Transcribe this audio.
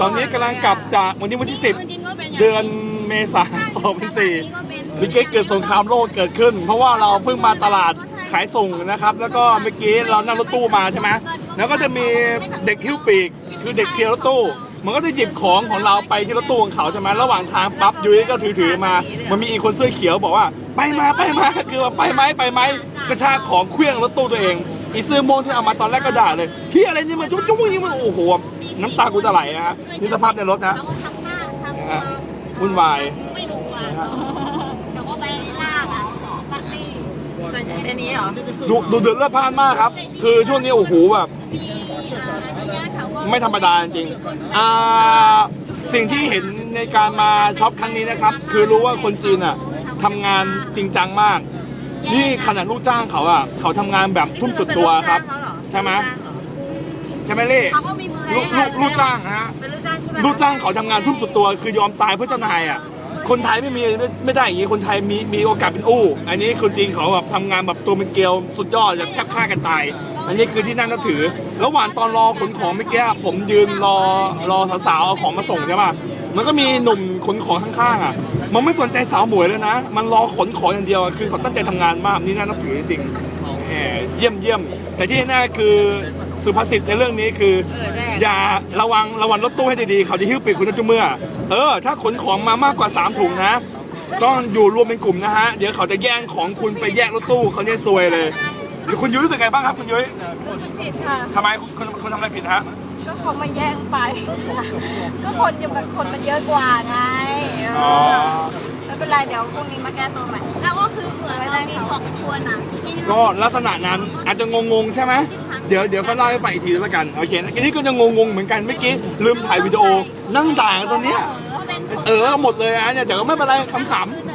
ตอนนี้กำลังกลับจากวันนี้วันที่ 10 เดือนเมษายน2004มีเกิดสงครามโลกเกิดขึ้น เพราะว่าเราเพิ่งมาตลาดขายส่งนะครับ แล้วก็เมื่อกี้เรานั่งรถตู้มาใช่ไหมแล้วก็จะมีเด็กหิ้วปีก คือเด็กเชียร์รถตู้ มันก็จะหยิบของของเราไปที่รถตู้ของเขาใช่ไหมระหว่างทางปั๊บยุ้ยก็ถือถือมา มันมีอีกคนเสื้อเขียวบอกว่าไปมาไปมาคือว่าไปไหมไปไหมกระชากของเคลื่องรถตู้ตัวเองอีเสื้อม่วงที่เอามาตอนแรกก็ด่าเลยพี่อะไรนี่มันจุ๊บจุ๊บอย่างนี้มันโอ้โห น้ำตากูจะไหลนะฮะนี่สภาพในรถนะนะฮะวุ่นวาย ไม่รู้อะแต่ว่าไปล่างอะลักลี่ส่วนใหญ่อันนี้เหรอดูดูเดือดเลือดพล่านมากครับ คือช่วงนี้โอ้โหแบบเขาก็ไม่ธรรมดาจริงๆอ่าสิ่งที่เห็นในการมาช็อปครั้งนี้นะครับ คือรู้ว่าคนจีนอะทำงานจริงจังมาก นี่ขนาดลูกจ้างเขาอะ เขาทำงานแบบทุ่มสุดตัวครับ ใช่ไหม ใช่ไหมเล่เขาก็มีมือลูกลูกลูกจ้างนะฮะเป็นลูกจ้างใช่ไหมลูกจ้างเขาทำงานทุ่มสุดตัว คือยอมตายเพื่อเจ้านายอะคนไทยไม่มีไม่ไม่ได้อย่างนี้คนไทยมีมีโอกาสเป็นอู้ อันนี้คนจีนเขาแบบทำงานแบบตัวเป็นเกลียวสุดยอดจะแทบฆ่ากันตาย อันนี้คือที่นั่งนับถือ ระหว่างตอนรอขนของเมื่อกี้ผมยืนรอรอสาวๆเอาของมาส่งใช่ป่ะมันก็มีหนุ่มขนของข้างๆอะ มันไม่สนใจสาวหมวยเลยนะ มันรอขนของอย่างเดียวอะคือเขาตั้งใจทำงานมากนี่น่านับถือจริงๆ แหมเยี่ยมเยี่ยมแต่ที่แน่ๆคือสุภาษิตในเรื่องนี้คือ เออได้อย่าระวังระวังรถตู้ให้ดีๆเขาจะหิ้วปีกคุณทุกเมื่อ เออ ถ้าขนของมามากกว่า 3 ถุงนะ ต้องอยู่รวมเป็นกลุ่มนะฮะ เดี๋ยวเขาจะแย่งของคุณไปแยกรถตู้เขาเนี่ยซวยเลยหรือคุณยุ้ยรู้สึกไงบ้างครับคุณยุ้ยรู้สึกผิดค่ะ ทำไมคุณคุณคุณทำอะไรผิดฮะ ก็เขามาแย่งไป ก็คนอยู่กับคนมันเยอะกว่าไงเออ๋ออไม่เป็นไรเดี๋ยวพรุ่งนี้มาแก้ตัวใหม่แล้วก็ คือเหมือนเรามีของควรอะที่ก็ลักษณะนั้นอาจจะงงๆใช่ไหมเดี๋ยวเดี๋ยวเขาเล่าให้ฟังอีกทีแล้วกันโอเคอันนี้ก็จะงงๆเหมือนกันเมื่อกี้ลืมถ่ายวิดีโอนั่งด่ากันตรงเนี้ยเขาเป็นเออหมดเลยอะเนี่ยเดี๋ยวก็ไม่เป็นไรขำๆ